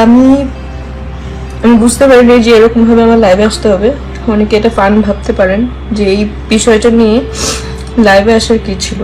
আমি আমি বুঝতে পারিনি যে এরকম ভাবে আমার লাইভে আসতে হবে। অনেকে এটা ফান ভাবতে পারেন যে এই বিষয়টা নিয়ে লাইভে আসার কি ছিল?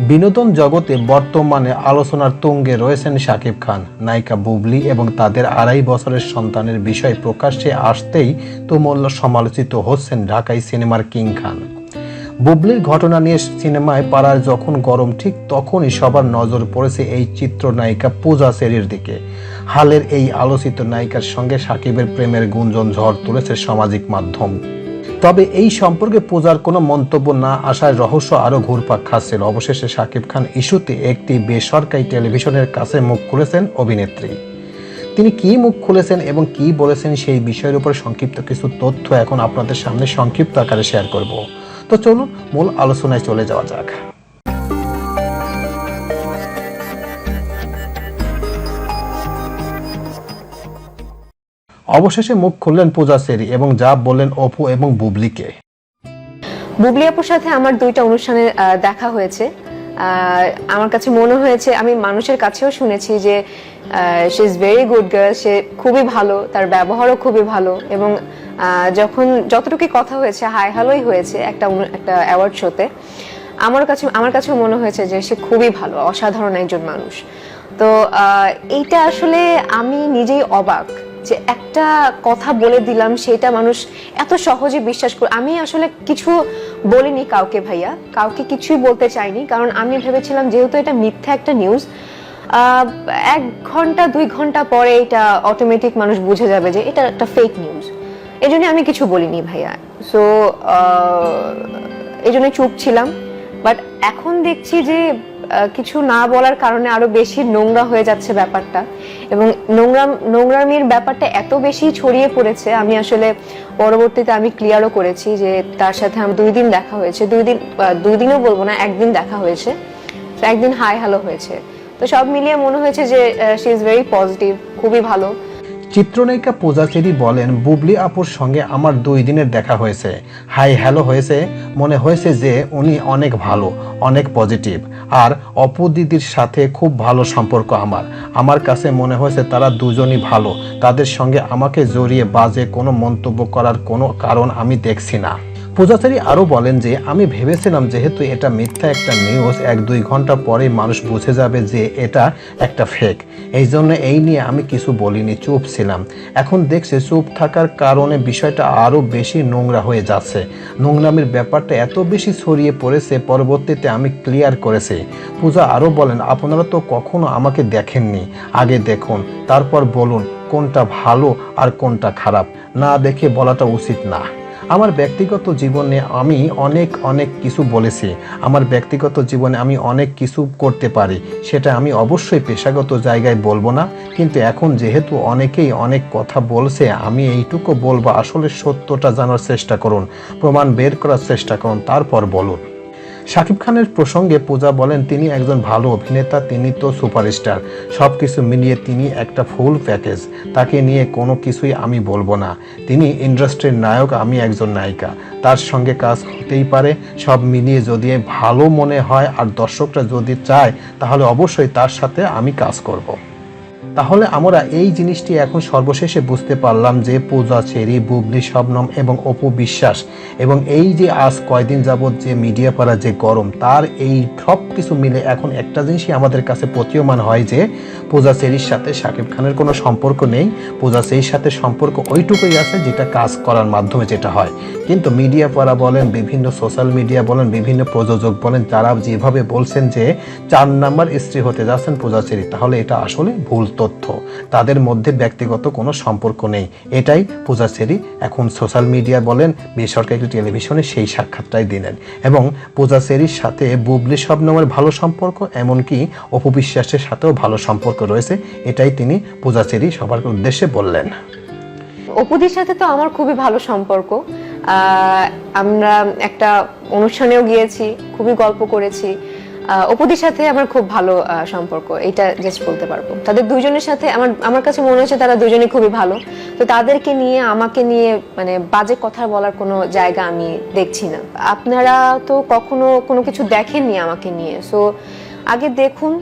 বিনোদন জগতে বর্তমানে আলোচনার তুঙ্গে রয়েছেন শাকিব খান, নায়িকা বুবলি এবং তাদের আড়াই বছরের সন্তানের বিষয় প্রকাশ্যে আসতেই তুমুল সমালোচিত হচ্ছেন ঢাকাই সিনেমার কিং খান। বুবলির ঘটনা নিয়ে সিনেমায় পাড়ার যখন গরম ঠিক তখনই সবার নজর পড়েছে এই চিত্রনায়িকা পূজা সেরির দিকে। হালের এই আলোচিত নায়িকার সঙ্গে সাকিবের প্রেমের গুঞ্জন ঝড় তুলেছে সামাজিক মাধ্যম। তবে এই সম্পর্কে পূজার কোনো মন্তব্য না আসায় রহস্য আরও ঘুরপাক খাচ্ছিল অবশেষে সাকিব খান ইস্যুতে একটি বেসরকারি টেলিভিশনের কাছে মুখ খুলেছেন অভিনেত্রী। তিনি কি মুখ খুলেছেন এবং কি বলেছেন সেই বিষয়ের উপর সংক্ষিপ্ত কিছু তথ্য এখন আপনাদের সামনে সংক্ষিপ্ত আকারে শেয়ার করব। তো চলুন মূল আলোচনায় চলে যাওয়া যাক। অবশেষে মুখ খুললেন পূজা সেরি এবং যা বললেন অপু এবং বুবলিকে। বুবলি আপুর সাথে আমার দুইটা অনুষ্ঠানে দেখা হয়েছে। আমার কাছে মনে হয়েছে, আমি মানুষের কাছেও শুনেছি যে she is very good girl সে খুবই ভালো, তার ব্যবহারও খুবই ভালো এবং যখন যতটুকু কথা হয়েছে, হাই হ্যালোই হয়েছে একটা একটা অ্যাওয়ার্ড শোতে আমার কাছে, আমার কাছেও মনে হয়েছে যে সে খুবই ভালো, অসাধারণ একজন মানুষ। তো এইটা আসলে আমি নিজেই অবাক যে একটা কথা বলে দিলাম সেটা মানুষ এত সহজে বিশ্বাস করে। আমি আসলে কিছু বলিনি কাউকে ভাইয়া। কাউকে কিছুই বলতে চাইনি, কারণ আমি ভেবেছিলাম যেহেতু এটা মিথ্যা একটা নিউজ এক ঘণ্টা, দুই ঘণ্টা পরে এটা অটোমেটিক মানুষ বুঝে যাবে যে এটা একটা ফেক নিউজ এই জন্য আমি কিছু বলিনি ভাইয়া। সো এই জন্য চুপ ছিলাম। বাট এখন দেখছি যে কিছু না বলার কারণে আরও বেশি নোংরা হয়ে যাচ্ছে ব্যাপারটা। এবং নোংরা নোংরামির ব্যাপারটা এত বেশি ছড়িয়ে পড়েছে, আমি আসলে পরবর্তীতে আমি ক্লিয়ারও করেছি যে, তার সাথে আমার দুই দিন দেখা হয়েছে। দুই দিন দুই দিনও বলব না, একদিন দেখা হয়েছে। একদিন হাই হ্যালো হয়েছে। তো সব মিলিয়ে মনে হয়েছে যে শি ইজ ভেরি পজিটিভ খুবই ভালো। চিত্রনায়িকা পূজা চেরি বলেন, বুবলি আপুর সঙ্গে আমার দুই দিনের দেখা হয়েছে। হাই, হ্যালো হয়েছে, মনে হয়েছে যে উনি অনেক ভালো, অনেক পজিটিভ। আর অপু দিদির সাথে খুব ভালো সম্পর্ক আমার। আমার কাছে মনে হয়েছে তারা দুজনই ভালো। তাদের সঙ্গে আমাকে জড়িয়ে বাজে কোনো মন্তব্য করার কোনো কারণ আমি দেখছি না। পূজাচারী আরও বলেন যে, আমি ভেবেছিলাম যেহেতু এটা মিথ্যা একটা নিউজ এক দুই ঘণ্টা পরে মানুষ বুঝে যাবে যে এটা একটা ফেক এই জন্য এই নিয়ে আমি কিছু বলিনি, চুপ ছিলাম। এখন দেখছি চুপ থাকার কারণে বিষয়টা আরও বেশি নোংরা হয়ে যাচ্ছে। নোংরামির ব্যাপারটা এত বেশি ছড়িয়ে পড়েছে, পরবর্তীতে আমি ক্লিয়ার করেছি। পূজা আরও বলেন, আপনারা তো কখনো আমাকে দেখেননি। আগে দেখুন, তারপর বলুন কোনটা ভালো আর কোনটা খারাপ। না দেখে বলাটা উচিত না। আমার ব্যক্তিগত জীবনে আমি অনেক অনেক কিছু বলেছি। আমার ব্যক্তিগত জীবনে আমি অনেক কিছু করতে পারি। সেটা আমি অবশ্যই পেশাগত জায়গায় বলব না। কিন্তু এখন যেহেতু অনেকেই অনেক কথা বলছে, আমি এইটুকু বলব, আসলে সত্যটা জানার চেষ্টা করুন, প্রমাণ বের করার চেষ্টা করুন, তারপর বলুন। শাকিব খানের প্রসঙ্গে পূজা বলেন, তিনি একজন ভালো অভিনেতা, তিনি তো সুপারস্টার। সব কিছু মিলিয়ে তিনি একটা ফুল প্যাকেজ। তাকে নিয়ে কোনো কিছুই আমি বলব না। তিনি ইন্ডাস্ট্রির নায়ক, আমি একজন নায়িকা। তার সঙ্গে কাজ হতেই পারে। সব মিলিয়ে যদি ভালো মনে হয় আর দর্শকরা যদি চায়, তাহলে অবশ্যই তার সাথে আমি কাজ করব। তাহলে আমরা এই জিনিসটি এখন সর্বশেষে বুঝতে পারলাম যে পূজা, চেরি, বুবলি, শবনম এবং অপু বিশ্বাস এবং এই যে আজ কয়দিন যাবৎ যে মিডিয়া পাড়া যে গরম, তার এই সব কিছু মিলে এখন একটা জিনিসই আমাদের কাছে প্রতীয়মান হয় যে পূজা, চেরির সাথে শাকিব খানের কোনো সম্পর্ক নেই। পূজা, চেরির সাথে সম্পর্ক ওইটুকুই আছে যেটা কাজ করার মাধ্যমে যেটা হয়। কিন্তু মিডিয়া পাড়া বলেন, বিভিন্ন সোশ্যাল মিডিয়া বলেন, বিভিন্ন প্রযোজক বলেন তারা যেভাবে বলছেন যে চার নাম্বার স্ত্রী হতে যাচ্ছেন পূজাচেরি তাহলে এটা আসলে ভুল তথ্য। তাদের মধ্যে ব্যক্তিগত কোনো সম্পর্ক নেই। এটাই পূজাচেরি এখন সোশ্যাল মিডিয়া বলেন, বেসরকারি টেলিভিশনে সেই সাক্ষাৎটাই দিলেন। এবং পূজাচেরির সাথে বুবলি শবনমের ভালো সম্পর্ক, এমনকি অপবিশ্বাসের সাথেও ভালো সম্পর্ক রয়েছে। এটাই তিনি পূজাচেরি সবার উদ্দেশ্যে বললেন। অপুদির সাথে তো আমার খুবই ভালো সম্পর্ক। আমরা একটা অনুষ্ঠানেও গিয়েছি, খুবই গল্প করেছি। অপুদির সাথে আমার খুব ভালো সম্পর্ক এটা জাস্ট বলতে পারব। তাদের দুজনের সাথে আমার আমার কাছে মনে হচ্ছে তারা দুজনে খুবই ভালো। তো তাদেরকে নিয়ে, আমাকে নিয়ে মানে বাজে কথা বলার কোনো জায়গা আমি দেখছি না। আপনারা তো কখনো কোনো কিছু দেখেননি আমাকে নিয়ে। সো আগে দেখুন,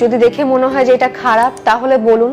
যদি দেখে মনে হয় যে এটা খারাপ, তাহলে বলুন।